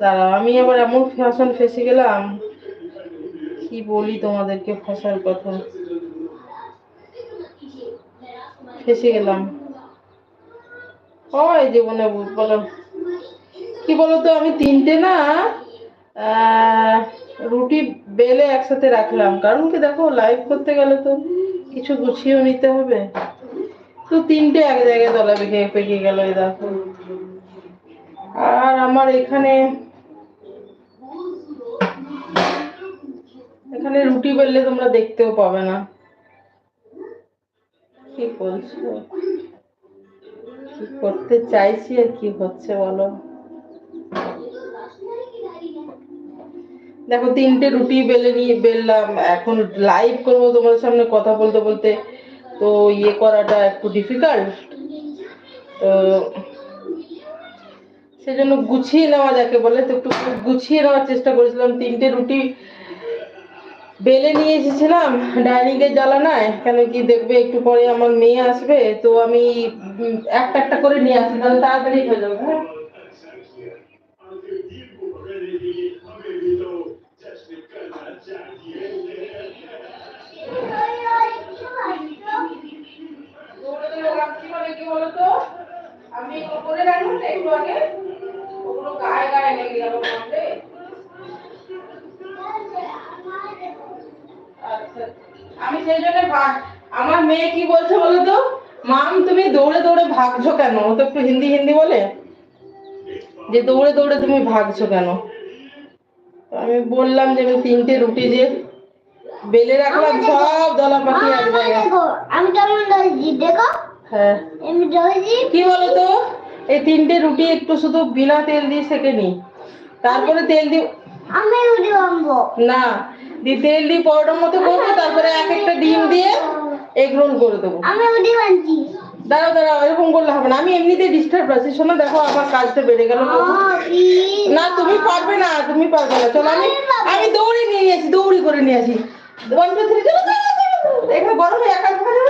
দাঁড়াও, আমি আবার এমন ফ্যাশন ফেসে গেলাম, কি বলি তোমাদেরকে ফসার কথা? ফেসে গেলাম। হয় জীবনে বলো। কি বলতো, আমি তিনটে না রুটি বেলে একসাথে রাখলাম। কারণ কি দেখো লাইভ করতে গেলে তো কিছু গুছিয়েও নিতে হবে। তো তিনটে এক জায়গায় তলা পেকে পেকে গেল দেখো। আর আমার এখানে এখানে রুটি বেললে তোমরা দেখতেও পাবে না। কি বলছো? কি করতে চাইছি আর কি হচ্ছে বলো? দেখো, তিনটে রুটি বেলে নিয়ে বেললাম। এখন লাইভ করব তোমার সামনে কথা বলতে বলতে। তো ইয়ে করাটা একটু ডিফিকাল্ট তো সেজন্য গুছিয়ে নেওয়া যাকে বলে, তো একটু গুছিয়ে নেওয়ার চেষ্টা করেছিলাম। তিনটে রুটি বেলে নিয়ে এসেছিলাম ডাইনিং এর জ্বালানায়। কেন কি দেখবে একটু পরে আমার মেয়ে আসবে, তো আমি একটা একটা করে নিয়ে আসি, তাহলে তাড়াতাড়ি হয়ে যাবে হ্যাঁ? আমি একটু আগে। ওগুলো গায়ে গায়ে লেগে আমি সেই জন্য ভাগ আমার মেয়ে কি বলছে বলো তো? মাম তুমি দৌড়ে দৌড়ে ভাগছো কেন? ও তো একটু হিন্দি হিন্দি বলে। যে দৌড়ে দৌড়ে তুমি ভাগছো কেন? আমি বললাম যে আমি তিনটে রুটি দিয়ে বেলে রাখলাম সব দলা পাখি এক জায়গায়। আমি কেমন ধরেছি দেখো। হ্যাঁ। আমি ধরেছি কি বলতো এই তিনটে রুটি একটু শুধু বিনা তেল দিয়ে সেকে নি। তারপরে তেল দিয়ে আমি উঠে বানবো না দিয়ে তেল দিয়ে পরোটার মতো করব তারপরে এক একটা ডিম দিয়ে এগ রোল করে দেবো। দাঁড়াও দাঁড়াও এরকম করলে হবে না। আমি এমনিতেই ডিস্টার্ব আছি। শোনো দেখো আমার কাজটা বেড়ে গেল। না তুমি পারবে না তুমি পারবে না। চলো আমি আমি দৌড়ে নিয়ে আসি দৌড়ি করে নিয়ে আসি। One two three. এখানে গরম একা থাকা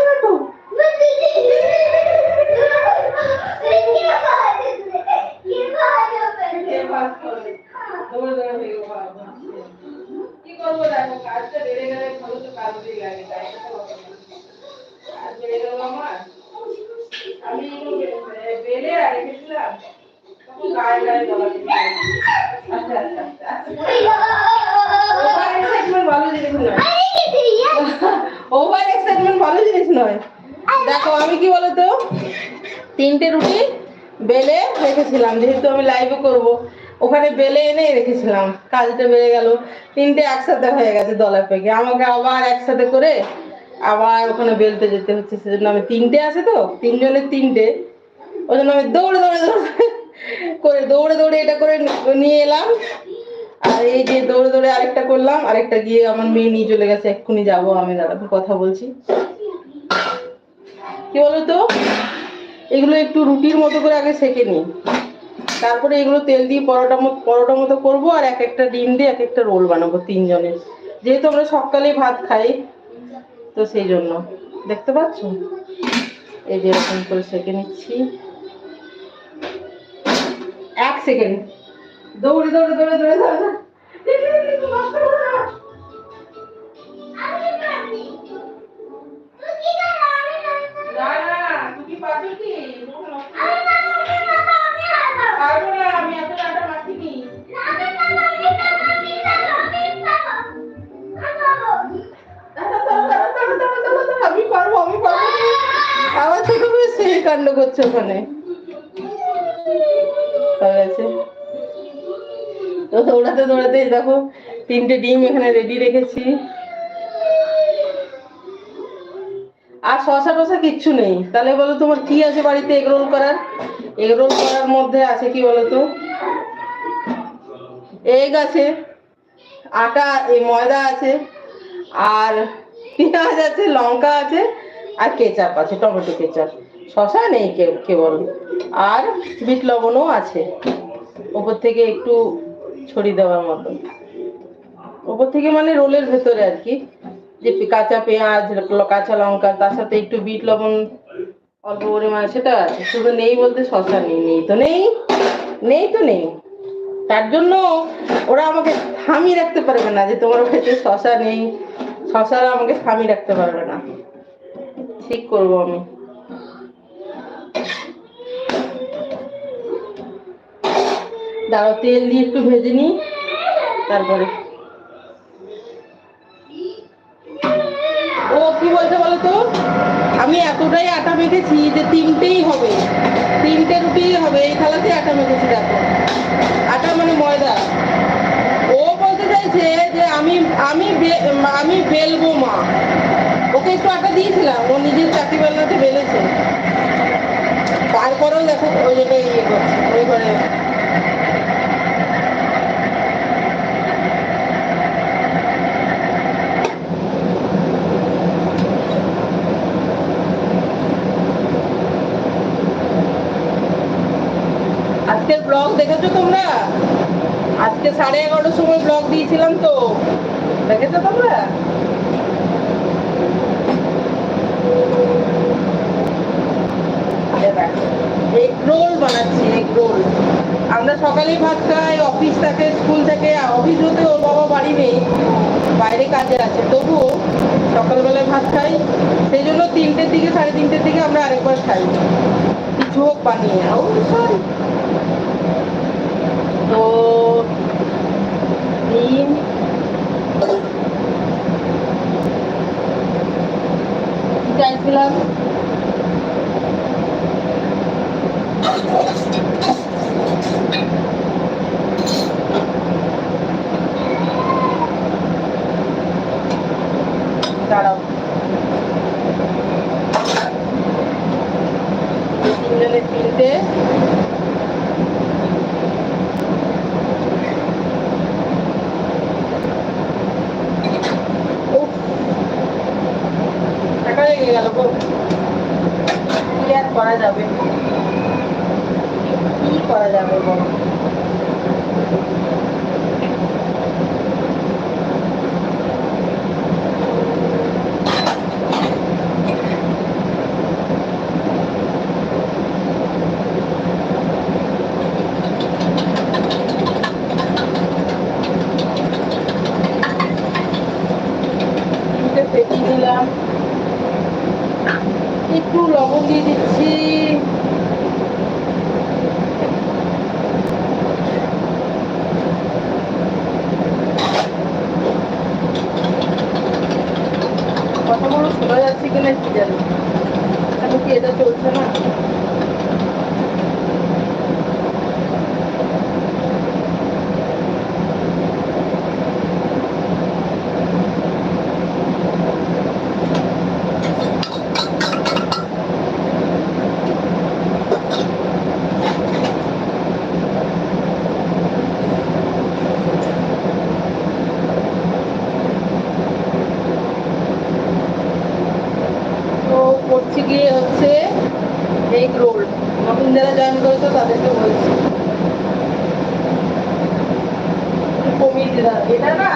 নয় দেখো, আমি কি বলতো? তিনটে রুটি বেলে রেখেছিলাম, যেহেতু আমি লাইভে করব। ওখানে বেলে এনে রেখেছিলাম, কাজটা বেড়ে গেল। তিনটে একসাথে হয়ে গেছে দলা পেকে। আমাকে আবার একসাথে করে আবার ওখানে বেলতে যেতে হচ্ছে। সেজন্য আমি তিনটে আছে তো, তিনজনের তিনটে। ওই জন্য আমি দৌড়ে দৌড়ে দৌড়ে করে দৌড়ে দৌড়ে এটা করে নিয়ে এলাম। আর এই যে দৌড়ে দৌড়ে আরেকটা করলাম, আরেকটা গিয়ে আমার মেয়ে নিয়ে চলে গেছে। এক্ষুনি যাব আমি দাঁড়াবো কথা বলছি। কি বলতো? এগুলো একটু রুটির মতো করে আগে সেকে নিই। তারপরে এগুলো তেল দিয়ে পরোটা মতো পরোটা মতো করব আর এক একটা ডিম দিয়ে এক একটা রোল বানাবো তিনজনের যেহেতু আমরা সকালে ভাত খাই, তো সেই জন্য। দেখতে পাচ্ছ? এই যে এরকম করে সেকে নিচ্ছি। এক সেকেন্ড। দৌড়ে দৌড়ে দৌড়ে দৌড়ে দৌড়ে। করছে ওখানে? তো দৌড়াতে দৌড়াতে দেখো তিনটে ডিম এখানে রেডি রেখেছি। আর শশা টশা কিচ্ছু নেই। তাহলে বলো তোমার কি আছে বাড়িতে এগরোল করার? এগরোল করার মধ্যে আছে কি বলো তো? এগ আছে, আটা, এই ময়দা আছে, আর পেঁয়াজ আছে, লঙ্কা আছে, আর কেচাপ আছে, টমেটো কেচাপ শশা নেই কে কেবল আর বিট লবণও আছে। ওপর থেকে একটু ছড়িয়ে দেওয়ার মতো ওপর থেকে মানে রোলের ভেতরে আর কি। যে কাঁচা পেঁয়াজ কাঁচা লঙ্কা, তার সাথে একটু বিট লবণ অল্প পরিমাণে, সেটা আছে। শুধু নেই বলতে শশা নেই। নেই তো নেই। নেই তো নেই। তার জন্য ওরা আমাকে থামিয়ে রাখতে পারবে না যে তোমার কাছে শশা নেই। শশা আমাকে থামিয়ে রাখতে পারবে না। ঠিক করব আমি। দাঁড়াও, তেল দিয়ে একটু ভেজে নিই। তারপরে। ও, কি বলছে বলো তো? আমি এতটাই আটা মেখেছি যে তিনটেই হবে। তিনটে রুটি হবে, এই থালাতে আটা মেখেছি, দেখো। আটা মানে ময়দা। ও বলতে চাইছে যে আমি আমি আমি বেলবো মা। ওকে একটু আটা দিয়েছিলাম, ও নিজের চাকরি বেলনাতে বেলেছে। তারপরেও দেখো, ওই যেটা ইয়ে করছে, ওই ঘরে আজকের ব্লগ দেখেছ তোমরা আজকে সাড়ে এগারোটার সময় ব্লগ দিয়েছিলাম তো। দেখেছ তোমরা? এগ রোল বানাচ্ছি এগ আমরা সকালেই ভাত খাই অফিস থাকে স্কুল থেকে অফিস হতে ওর বাবা বাড়ি নেই, বাইরে কাজে আছে। তবুও সকালবেলায় ভাত খাই, সেই জন্য তিনটের দিকে, সাড়ে তিনটের দিকে আমরা আরেকবার খাই। কিছু হোক বানিয়ে তো ডিম কি চাইছিলাম দাঁড়াও どうも。শোনা যাচ্ছে কিনা কি জানি এখন কি এটা চলছে না তো করছি গিয়ে হচ্ছে এগ রোল নতুন যারা জয়েন করেছ তাদেরকে বলছি একটু কমিয়ে দিতে হবে। এটা না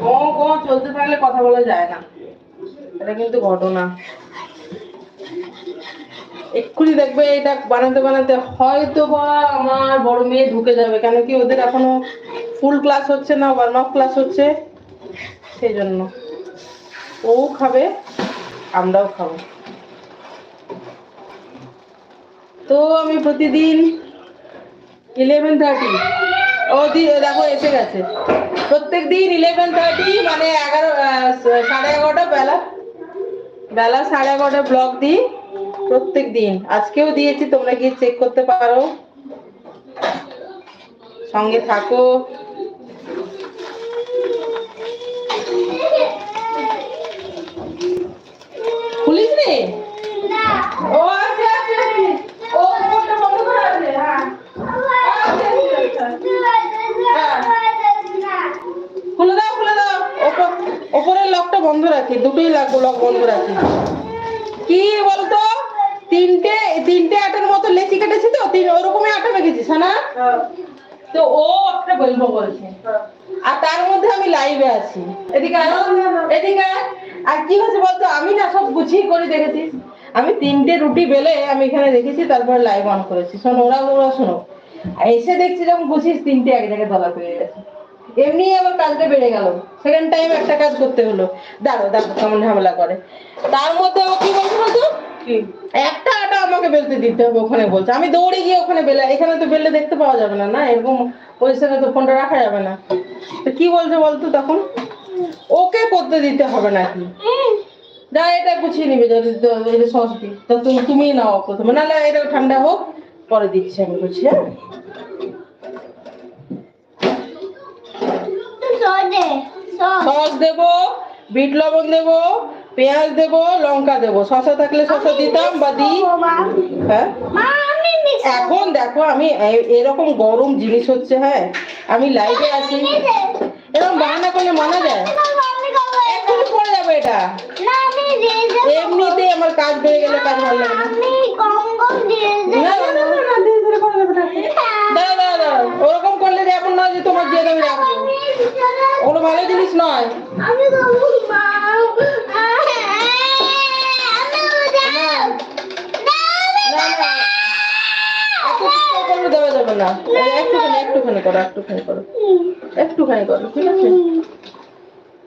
গ গ চলতে থাকলে কথা বলা যায় না এটা কিন্তু ঘটনা। এক্ষুনি দেখবে এটা বানাতে বানাতে হয়তো বা আমার বড় মেয়ে ঢুকে যাবে, কেন কি ওদের এখনও ফুল ক্লাস হচ্ছে না ওয়ার্ম আপ ক্লাস হচ্ছে, সেই জন্য। ও খাবে, আমরাও খাব। তো আমি প্রতিদিন ইলেভেন থার্টি ও দি, দেখো এসে গেছে। প্রত্যেক দিন ইলেভেন থার্টি মানে এগারো সাড়ে এগারোটা বেলা বেলা সাড়ে এগারোটা ব্লগ দিই প্রত্যেক দিন। আজকেও দিয়েছি তোমরা গিয়ে চেক করতে পারো। সঙ্গে থাকো। খুলিস নি। ও বন্ধ রাখি দুটোই লাগবো লক বন্ধ রাখি। কি বলতো? তিনটে তিনটে আটার মতো লেচি কেটেছি তো তিন ওরকমই আটা মেখেছিস না? তো ও একটা বলব বলছে আর তার মধ্যে আমি লাইভে আছি। এদিকে এদিকে। আর কি হয়েছে বলতো? আমি না সব গুছিয়ে করে দেখেছি। আমি তিনটে রুটি বেলে আমি এখানে দেখেছি তারপর লাইভ অন করেছি। শোনো ওরা ওরা শোনো। এসে দেখছি যখন গুছিস তিনটে এক জায়গায় দলা পেয়ে গেছে। এমনি আবার কাজটা বেড়ে গেল। সেকেন্ড টাইম একটা কাজ করতে হলো। দাঁড়ো দেখো কেমন ঝামেলা করে। তার মধ্যে ও কি বলছে বলতো? একটা আটা আমাকে বেলতে দিতে হবে ওখানে বলছে। আমি দৌড়ে গিয়ে ওখানে বেলে এখানে তো বেলে দেখতে পাওয়া যাবে না না? এরকম পজিশনে তো ফোনটা রাখা যাবে না। তো কি বলছে বলতো তখন? ওকে করতে দিতে হবে নাকি? যা এটা গুছিয়ে নিবে যদি এটা সস দি তো তুমি তুমিই নাও প্রথমে। নাহলে এটা ঠান্ডা হোক পরে দিচ্ছি আমি গুছিয়ে হ্যাঁ? তুই সরে সর সস। দেবো বিট লবণ দেবো পেঁয়াজ দেবো লঙ্কা দেবো। শসা থাকলে শসা দিতাম বা দিই। মা। হ্যাঁ? এখন দেখো আমি এরকম গরম জিনিস হচ্ছে হ্যাঁ? আমি লাইভে আছি। এরকম বাহানা করলে মানা যায়? এক্ষুনি পড়ে যাবে এটা? এমনিতেই আমার কাজ বেড়ে গেলে কাজ ভালো লাগে না। না, না, না, ওরকম করলে এমন নয় যে তোমার দিয়ে আমি রাখব ওগুলো ভালো জিনিস নয় দেওয়া যাবে না একটুখানি একটুখানি করো একটুখানি করো একটুখানি করো ঠিক আছে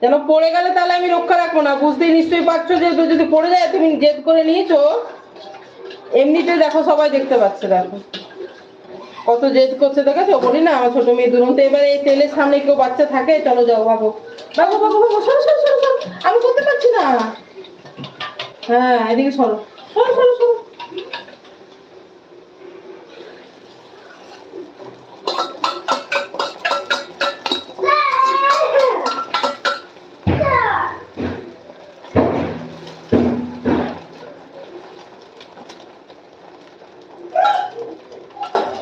যেন পড়ে গেলে তাহলে আমি রক্ষা রাখব না বুঝতেই নিশ্চয়ই পারছ যে যদি পড়ে যায় তুমি জেদ করে নিয়েছো এমনিতে দেখো সবাই দেখতে পাচ্ছে দেখো কত জেদ করছে দেখেছ বলি না, আমার ছোট মেয়ে দুরন্ত। এবার এই তেলের সামনে কেউ বাচ্চা থাকে, চলো যাও ভাবো। ভাবো ভাবো ভাবো সরো সরো সরো। আমি করতে পারছি না। হ্যাঁ এদিকে সরো। সরো সরো সরো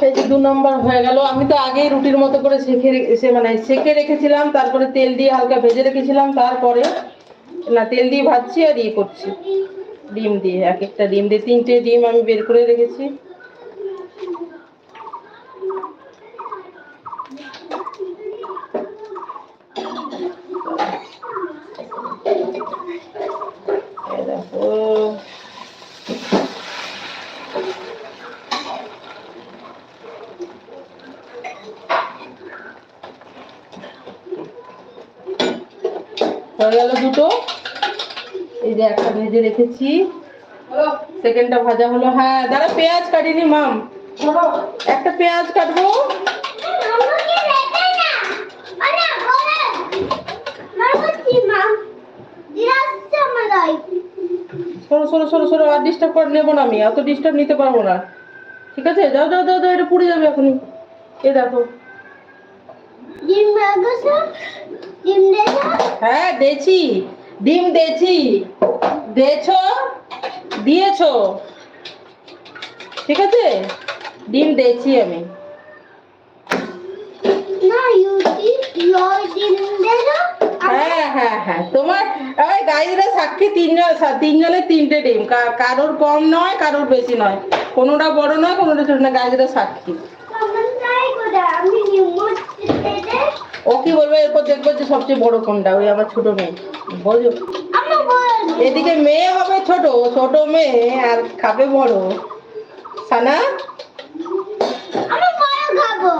এই যে দু নম্বর হয়ে গেল। আমি তো আগেই রুটির মতো করে সেঁকে সে মানে সেঁকে রেখেছিলাম, তারপরে তেল দিয়ে হালকা ভেজে রেখেছিলাম, তারপরে না, তেল দিয়ে ভাজছি আর ইয়ে করছি। ডিম দিয়ে, এক একটা ডিম দিয়ে তিনটে ডিম আমি বের করে রেখেছি এই দেখো হয়ে গেল দুটো। এই যে একটা ভেজে রেখেছি। সেকেন্ডটা ভাজা হলো। হ্যাঁ দাঁড়া, পেঁয়াজ কাটিনি, মাম। একটা পেঁয়াজ কাটবো। সরো সরো সরো সরো, আর ডিস্টার্ব করে নেব না আমি। অত ডিস্টার্ব নিতে পারব না। ঠিক আছে? যাও যাও যাও যাও, এটা পুড়ে যাবে এখনই। এ দেখো। ডিম ডিম দেখো হ্যাঁ দেছি। ডিম দেছি। দেছো? দিয়েছ? ঠিক আছে? ডিম দেছি আমি। না ইউটি লয় ডিম দেখো হ্যাঁ হ্যাঁ হ্যাঁ। তোমার ওই গাইরা সাক্ষী তিনজন তিনজনের তিনটে ডিম। কারোর কম নয় কারোর বেশি নয়। কোনোটা বড় নয় কোনোটা ছোট না গাইরা সাক্ষী আমার ট্রাই করে আমি নিমোট দিতে ও কি বলবে এরপর দেখব যে সবচেয়ে বড় কোনটা ওই আমার ছোট মেয়ে। বলছো এদিকে মেয়ে হবে ছোট ছোট মেয়ে আর খাবে বড়। সানা?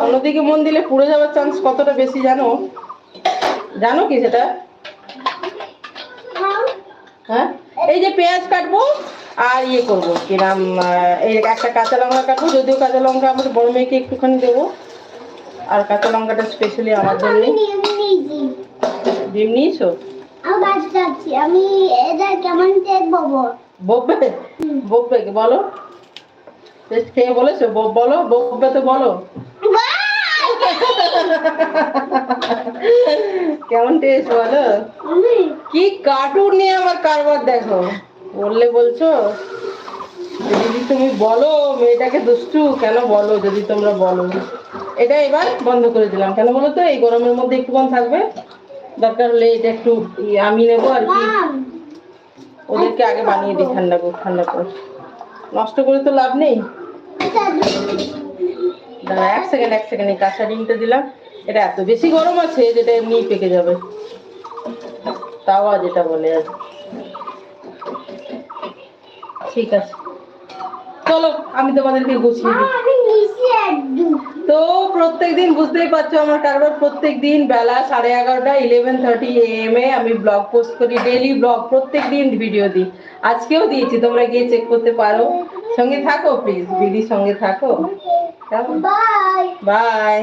অন্যদিকে মন দিলে পুড়ে যাওয়ার চান্স কতটা বেশি জানো? জানো কি সেটা? হ্যাঁ। এই যে পেঁয়াজ কাটবো আর ইয়ে করব কিরাম এই একটা কাঁচা লঙ্কা কাটবো যদিও কাঁচা লঙ্কা আমার বড় মেয়েকে একটুখানি দেবো। আর কাঁচা লঙ্কাটা স্পেশালি আমার আমি জন্যে ডিম নিয়েছো? আমি এটা কেমন বকবে? বকবে? কি? বলো। টেস্ট খেয়ে বলেছ। বক বলো বকবে তো বলো। কেমন টেস্ট বলো? কি কার্টুন নিয়ে আমার কারবার দেখো? বললে বলছো? যদি তুমি বলো মেয়েটাকে দুষ্টু কেন বলো? যদি তোমরা বলো। এটা এবার বন্ধ করে দিলাম। কেন বলো তো? এই গরমের মধ্যে একটুক্ষণ থাকবে। দরকার হলে এটা একটু আমি নেব আর কি। ওদেরকে আগে বানিয়ে দিই ঠান্ডা করে ঠান্ডা করে। নষ্ট করে তো লাভ নেই। দাঁড়া এক সেকেন্ড এক সেকেন্ড এই কাঁচা ডিমটা দিলাম। এটা এত বেশি গরম আছে যেটা এমনি পেকে যাবে। তাওয়া যেটা বলে আর কি। ঠিক আছে। চলো আমি তোমাদেরকে গুছিয়ে দিই। তো প্রত্যেকদিন বুঝতেই পারছ আমার কারবার প্রত্যেক দিন বেলা সাড়ে এগারোটা ইলেভেন থার্টি এম এ আমি ব্লগ পোস্ট করি ডেলি ব্লগ প্রত্যেক দিন ভিডিও দিই। আজকেও দিয়েছি তোমরা গিয়ে চেক করতে পারো। সঙ্গে থাকো প্লিজ দিদির সঙ্গে থাকো। বাই বাই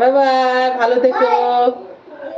বাই ভালো থেকো।